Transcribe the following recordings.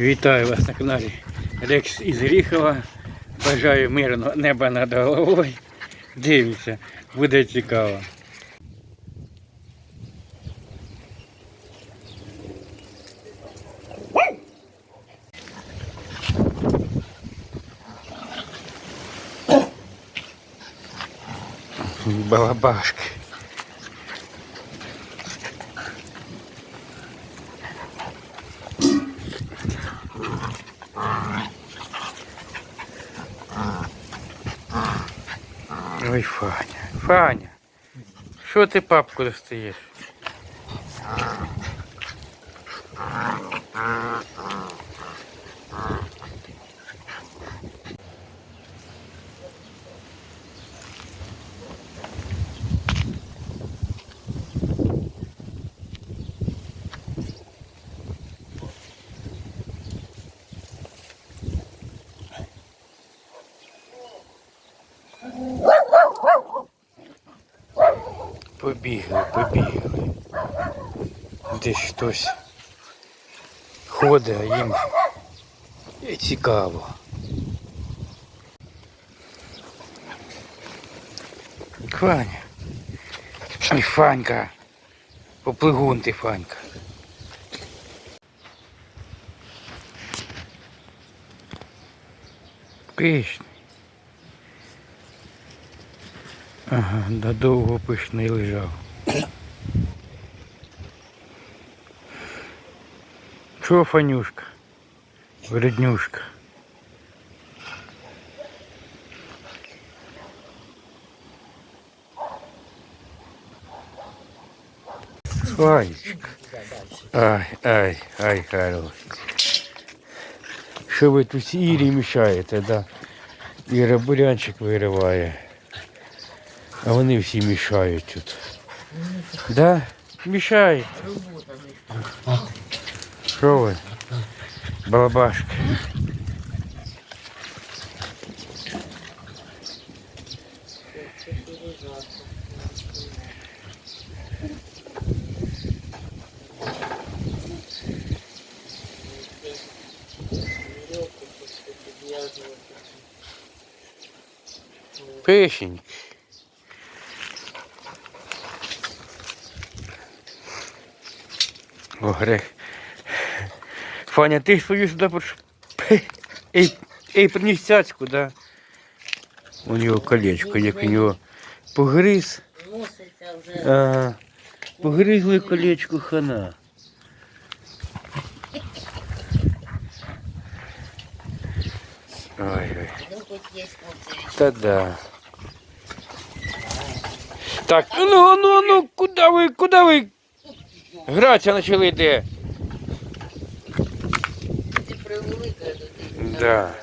Вітаю вас на каналі Рекс із Гріхова. Бажаю мирного неба над головою. Дивіться, буде цікаво. Балабашки. Ой, Фаня, Фаня, що ти папку достаєш? Побігли, побігли. Десь хтось ходить, а їм цікаво. Фаня. Ой, Фанька. Поплигун ти, Фанька. Пишний. Ага, да довго пишний лежав. Чого, Фанюшка? Вреднюшка. Фанечка. Ай, ай, ай, хорош. Що ви тут Ірі мішаєте, да? Іра бурянчик вириває. А вони всі мішають тут. Да? Мішають. Що ви? Балабашки. Пишеньки. О, грех. Фаня, ти свою сюди прош... Ей, ей, приніс цяцьку, да? У нього колечко, як у нього погриз. Ага. Погризли колечко хана. Ой, ой. Хоч. Та да. Так, ну, ну, ну, куди ви, куди ви? Гратися почали де? Ти тебе. Да.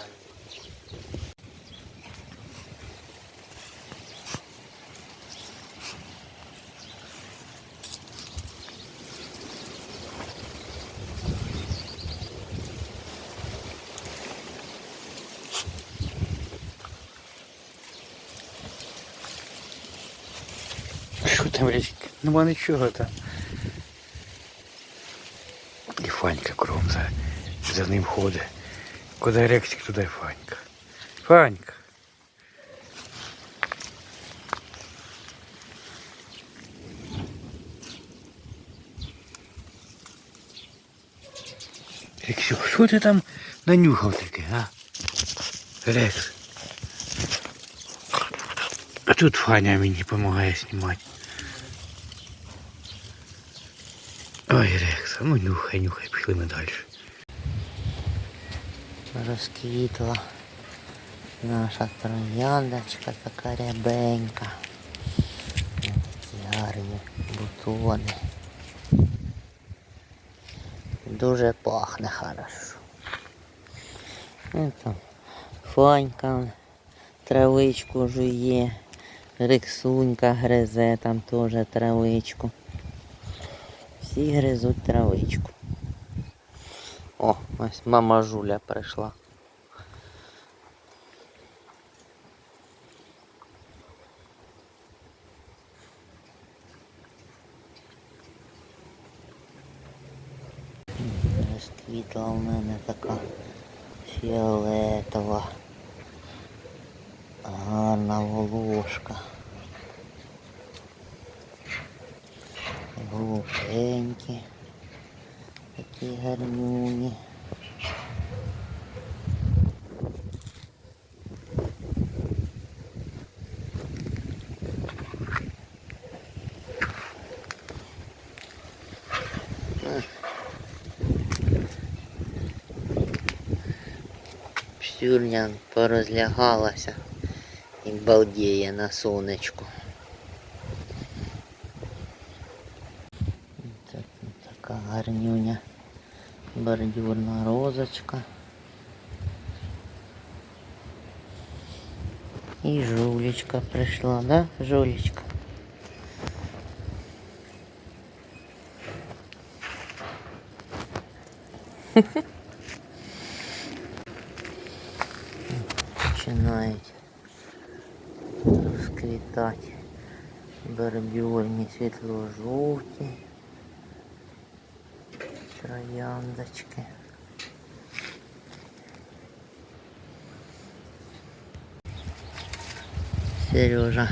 Що там річка? Нема нічого там. І Фанька кром за, за ним ходить. Куди рексик, туди й Фанька. Фанька. Рексю, що ти там нанюхав таке, а? Рекс. А тут Фаня мені допомагає знімати. Ой, Рекс, Ну нюхай, нюхай, пішли ми далі. Розквітла наша трояндочка така рябенька. Такі гарні бутони. Дуже пахне хорошо. Там Фанька травичку жує. Риксунька гризе там теж травичку. Всі гризуть травичку. О, ось мама Жуля прийшла. Розквітла Та в мене така фіолетова. Гарна волошка. Голубенькі. Такі гарнюні. Псюрня порозлягалася і балдіє на сонечку. гарнюня. Бордюрна розочка. І жулечка прийшла, да, жулечка? Починають розквітати бордюрні світло-жовті. Трояндочки. Сережа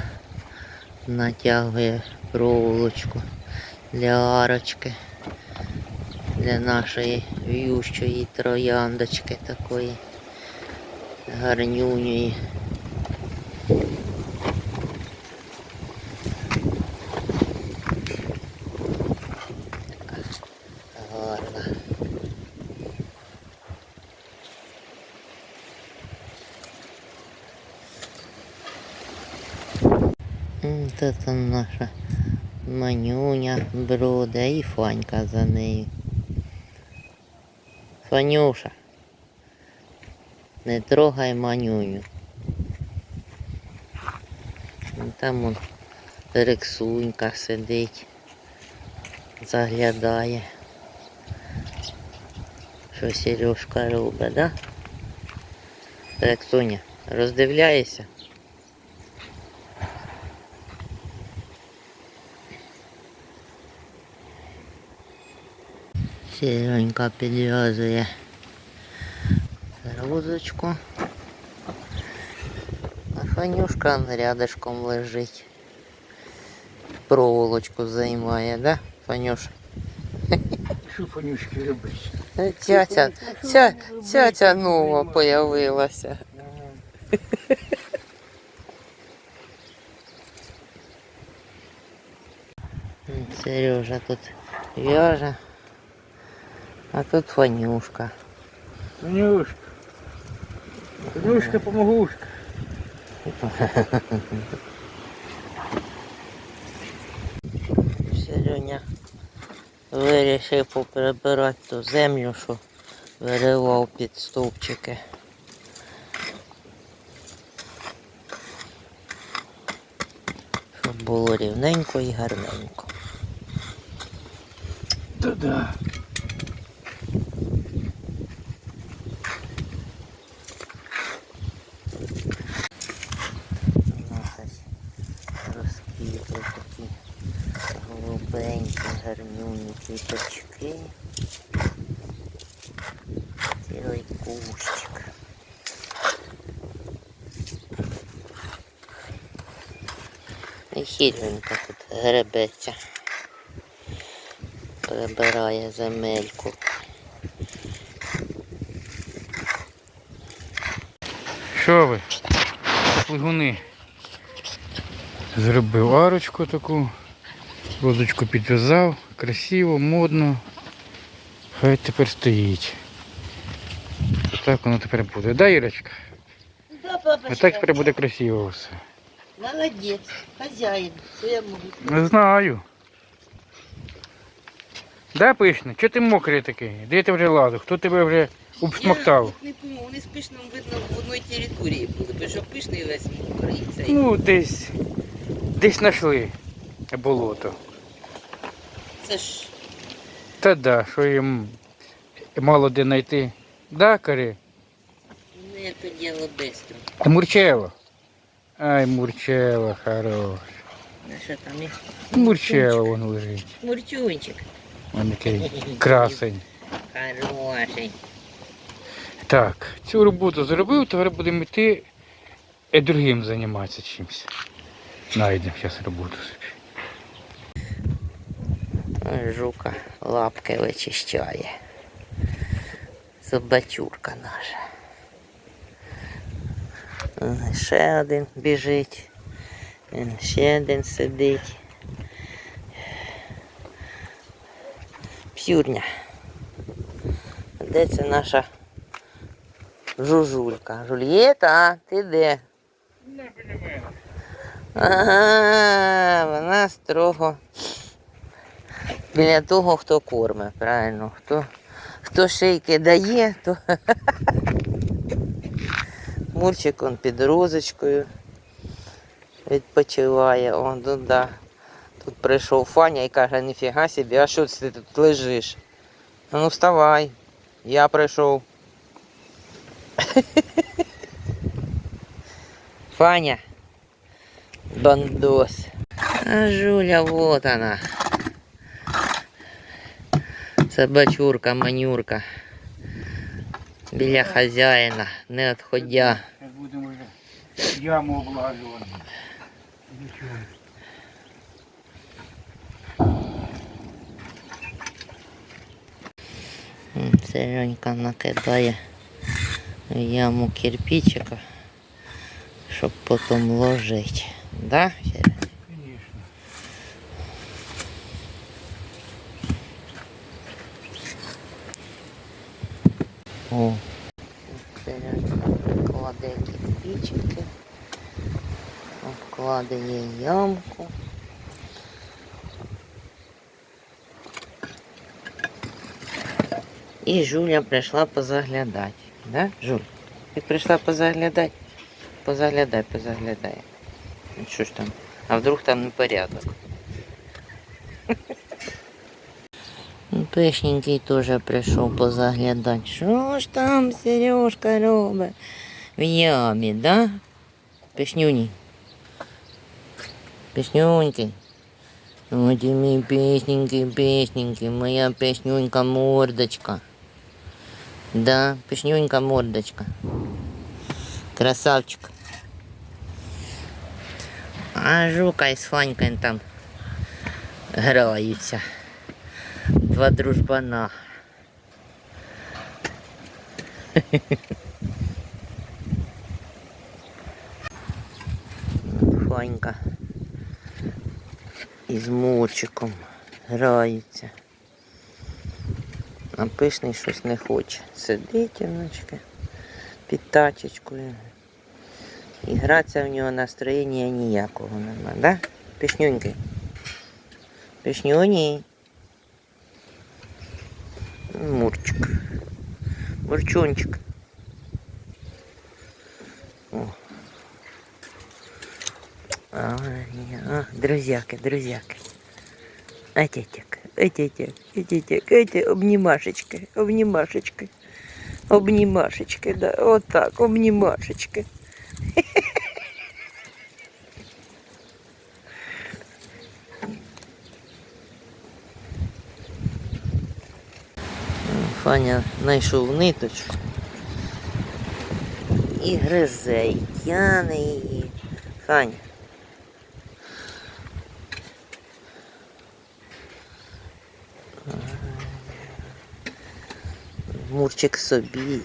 натягує проволочку для арочки, для нашої в'ющої трояндочки такої гарнюньої. Тут он наша манюня брода і Фанька за нею. Фанюша, не трогай манюню. Там он Рексунька сидить, заглядає. Що Сережка робить, да? Рексуня, роздивляєшся? Сіронька підв'язує розочку. А Фанюшка рядышком лежить. Проволочку займає, да, Фанюш? Що Фанюшки робить? Е, Цяця, ця, цяця нова появилася. М, Сережа тут в'яже, А тут Фанюшка. Фанюшка. Фанюшка, помогушка. Сереня вирішив поприбирати ту землю, що виривав під стовпчики. Щоб було рівненько і гарненько. Та да. У нас ось розквітли такі гарнюні квіточки. Цілий кущик. І хіренька тут гребеться. Прибирає земельку. Що ви? Плигуни. Зробив арочку таку, розочку підв'язав, красиво, модно. Хай тепер стоїть. Так воно тепер буде. Да, Ірочка? Да, А так тепер буде красиво все. Молодець, хазяїн, що я можу. Не знаю. Да, пишно? Чого ти мокрий такий? Де ти вже лазив? Хто тебе вже обсмоктав? Я не пойму, вони з пишним видно в одній території були, бо що пишний весь мокрий. Цей. Ну, десь. Десь знайшли болото. Це ж Та да, що їм мало де знайти. Да, Кари? не то діло бистро. А Мурчело. Ай, Мурчело, хорош. А що там є? Мурчело вон лежить. Мурчунчик. Він такий красень. Хороший. Так, цю роботу зробив, тепер будемо йти і другим займатися чимось. Найдемо зараз роботу собі. Жука лапки вичищає. Собачурка наша. Ще один біжить. Ще один сидить. П'юрня. Де це наша жужулька? Жульєта, ти де? Ага, вона строго біля того, хто кормить, правильно. Хто, хто шийки дає, то Мурчик он під розочкою відпочиває. Он тут, да. тут прийшов Фаня і каже, ніфіга собі, а що ти тут лежиш? Ну вставай, я прийшов. Фаня, бандос. Жуля, вот она. Собачурка, манюрка. Біля хазяїна, не відходя. Зараз будемо вже яму облажувати. М, Серенька накидає в яму кирпичика, щоб потім ложити. Да, Сереня? О. Кладе кирпичики, обкладає ямку. І Жуля прийшла позаглядати. Да, Жуль? Ти прийшла позаглядати? Позаглядай, позаглядай. Ну, Що ж там? А вдруг там непорядок? Ну, Пишненький теж прийшов позаглядати. Що ж там Сережка робить? В ямі, да? Пишнюні. Пишнюньки. От і мій пісненький, пісненький, моя піснюнька мордочка. Да, піснюнька мордочка. Красавчик. А жука із Фанькою там граються. Два дружбана. Фанька із Мурчиком граються. А пишний щось не хоче. Сидить оночки під тачечкою. І гратися в нього настроєння ніякого нема, да? Пішнюньки. Пішнюні. Борчончик. А, а, друзьяки, друзьяки. А тетик, а тетик, а тетик, а обнимашечкой, обнимашечкой. Обнимашечкой, да, вот так, обнимашечкой. Фаня знайшов ниточку і гризе, і тяне її. Фаня. Мурчик собі.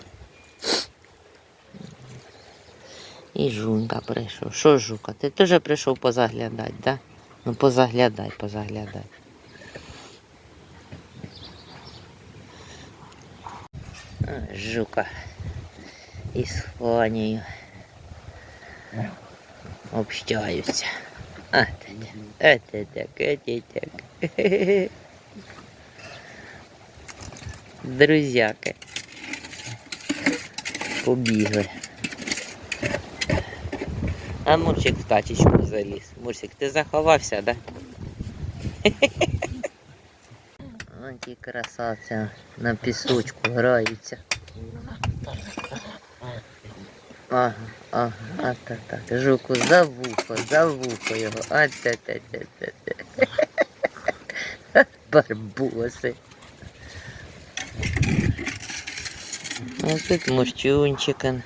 І жунька прийшов. Що жука? Ти теж прийшов позаглядати, да? Ну позаглядай, позаглядай. Жука із Фанією общаються. А те так, а так. Друзяки. Побігли. А Мурчик в тачечку заліз. Мурсик, ти заховався, да? Вон ті красавці на пісочку граються. Ага, ага, а та так. Жуку за вухо, за вухо його. А та та та та. Барбоси. Ось тут мурчунчикин.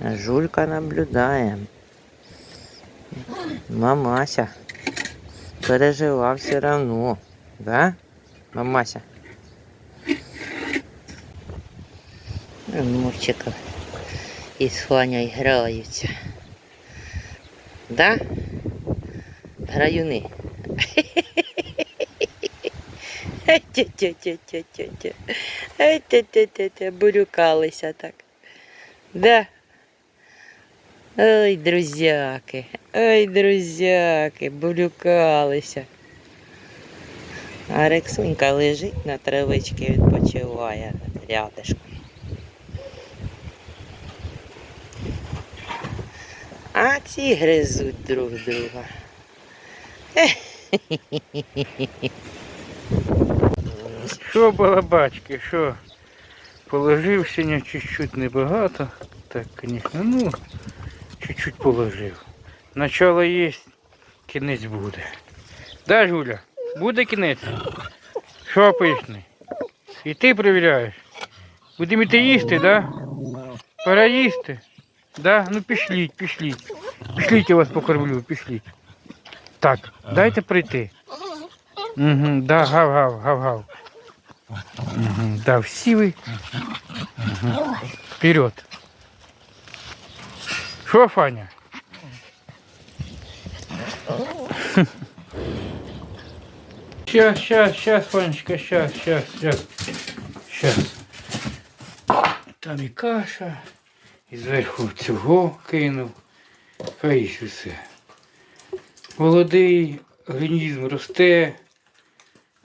А Жулька наблюдає. Мамася. Пережила все равно. Да? Мамася. Мурчика із Фаней граються. Да? Граюни. Бурюкалися так. Да. Ой, друзяки, ой, друзяки, бурюкалися. А Рексунька лежить на травичці, відпочиває рядишком. А ці гризуть друг друга. Що балабачки, що? Положив сьогодні чуть-чуть небагато. Так, звісно, ну, чуть-чуть положив. Начало є, кінець буде. Да, Жуля? Буде кінець? Що пишний? І ти перевіряєш? Будемо йти їсти, да? Пора їсти. Да? Ну пішліть, пішліть. Пішліть, я вас покормлю, пішліть. Так, дайте прийти. Угу, да, гав-гав, гав-гав. Угу, да, всі ви. Угу. Вперед. Що, Фаня? Сейчас, сейчас, сейчас, Фанечка, сейчас, сейчас, сейчас, сейчас. Там і каша, І зверху цього кинув. Хай все. Молодий організм росте,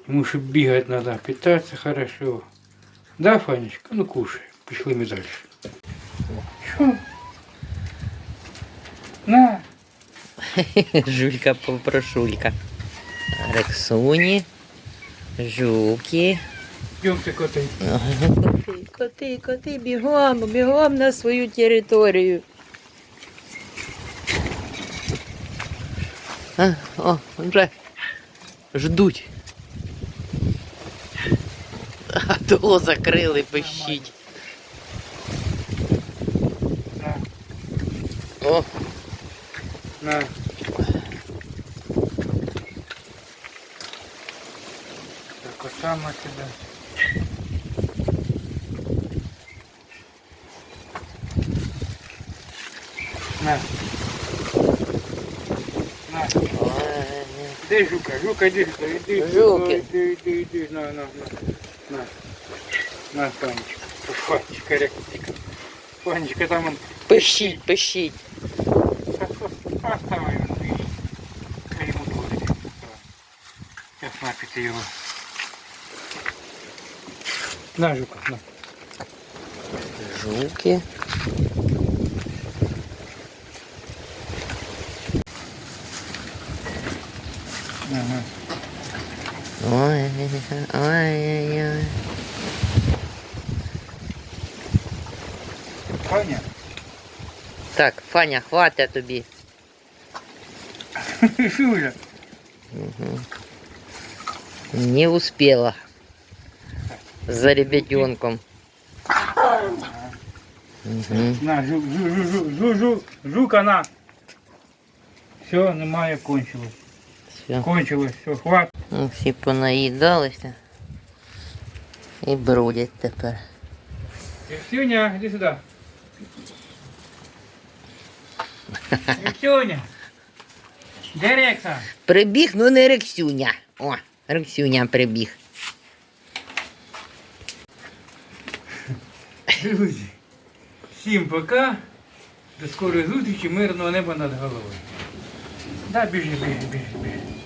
йому щоб бігати треба, питатися хорошо. Да, Фанечка? Ну кушай, пішли ми далі. Що? На, Жулька попрошулька. Рексуні, жуки. Йдемте коти. Коти, коти, коти, бігом, бігом на свою територію. А, о, вже ждуть. А того закрили, пищить. О, на. Так, котама сюди. На. На. ой, Де жука? Жука, іди сюди, іди. Жуки. Іди, іди, іди, на, на, на. На. На, Фанечка. Фанечка, ректика. Фанечка, там он пищить, пищить. Оставай его ты. Ему тоже. Сейчас напите его. На, Жука, на. Жуки. Ой, ой, ой. Фаня? Так, Фаня, хватить тобі. Жуля. Не успела. За ребятенком. Угу. На, жу, жу, жу, жу, жу, жу, жука, на. Все, немає, кончилось. Все. Кончилось, все, хват. Ну, Всі понаїдалися. І бродять тепер. Евсюня, иди сюда. Евсюня. Де Рекса? Прибіг, ну не Рексюня. О, Рексюня прибіг. Друзі, всім пока. До скорої зустрічі, мирного неба над головою. Да, біжи, біжи, біжи, біжи.